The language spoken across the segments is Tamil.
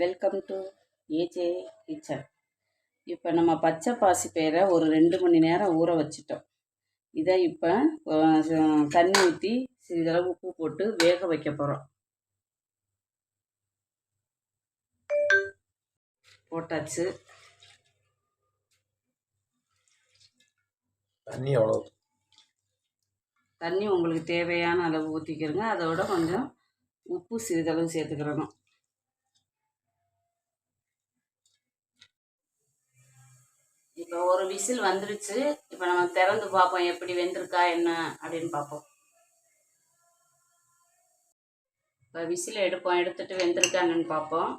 வெல்கம் டு ஏஜே கிச்சன் இப்போ நம்ம பச்சை பாசி பயிரை ஒரு ரெண்டு மணி நேரம் ஊற வச்சிட்டோம். இதை இப்போ தண்ணி ஊற்றி சிறிதளவு உப்பு போட்டு வேக வைக்க போகிறோம் போட்டாச்சு. தண்ணி எவ்வளோ தண்ணி உங்களுக்கு தேவையான அளவு ஊற்றிக்கிறங்க அதோட கொஞ்சம் உப்பு சிறிதளவு சேர்த்துக்கிறணும். இப்போ ஒரு விசில் வந்துருச்சு இப்போ நம்ம திறந்து பார்ப்போம் எப்படி வெந்திருக்கா என்ன அப்படின்னு பார்ப்போம். இப்போ விசில் எடுப்போம் எடுத்துட்டு வெந்திருக்கா என்னன்னு பார்ப்போம்.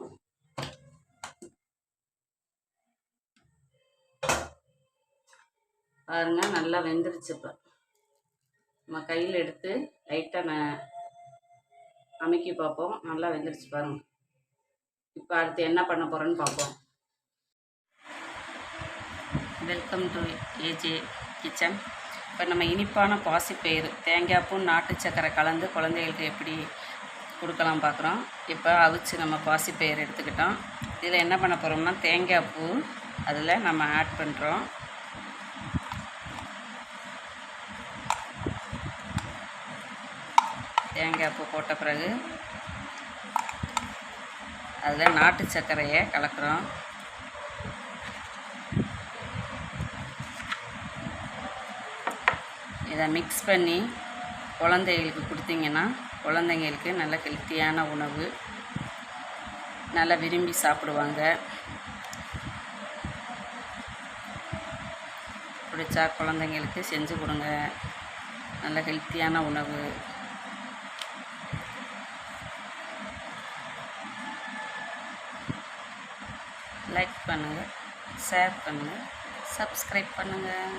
பாருங்க நல்லா வெந்துருச்சு இப்போ. நம்ம கையில் எடுத்து லைட்டாக ந அமைக்கி பார்ப்போம். நல்லா வெந்துருச்சு பாருங்க. இப்போ அடுத்து என்ன பண்ண போகிறோன்னு பார்ப்போம். Welcome to AJ kitchen. இப்போ நம்ம இனிப்பான பாசிப்பயிறு தேங்காய் பூ நாட்டு சக்கரை கலந்து குழந்தைகளுக்கு எப்படி கொடுக்கலாம் பார்க்குறோம். இப்போ அவிச்சு நம்ம பாசிப்பயிறு எடுத்துக்கிட்டோம். இதில் என்ன பண்ண போகிறோம்னா தேங்காய் பூ அதில் நம்ம ஆட் பண்ணுறோம். தேங்காய் பூ போட்ட பிறகு அதில் நாட்டு சர்க்கரையை கலக்கிறோம். இதை மிக்ஸ் பண்ணி குழந்தைகளுக்கு கொடுத்தீங்கன்னா குழந்தைங்களுக்கு நல்ல ஹெல்த்தியான உணவு நல்லா விரும்பி சாப்பிடுவாங்க. பிடிச்சா குழந்தைங்களுக்கு செஞ்சு கொடுங்க. நல்ல ஹெல்த்தியான உணவு. லைக் பண்ணுங்கள் ஷேர் பண்ணுங்கள் சப்ஸ்கிரைப் பண்ணுங்கள்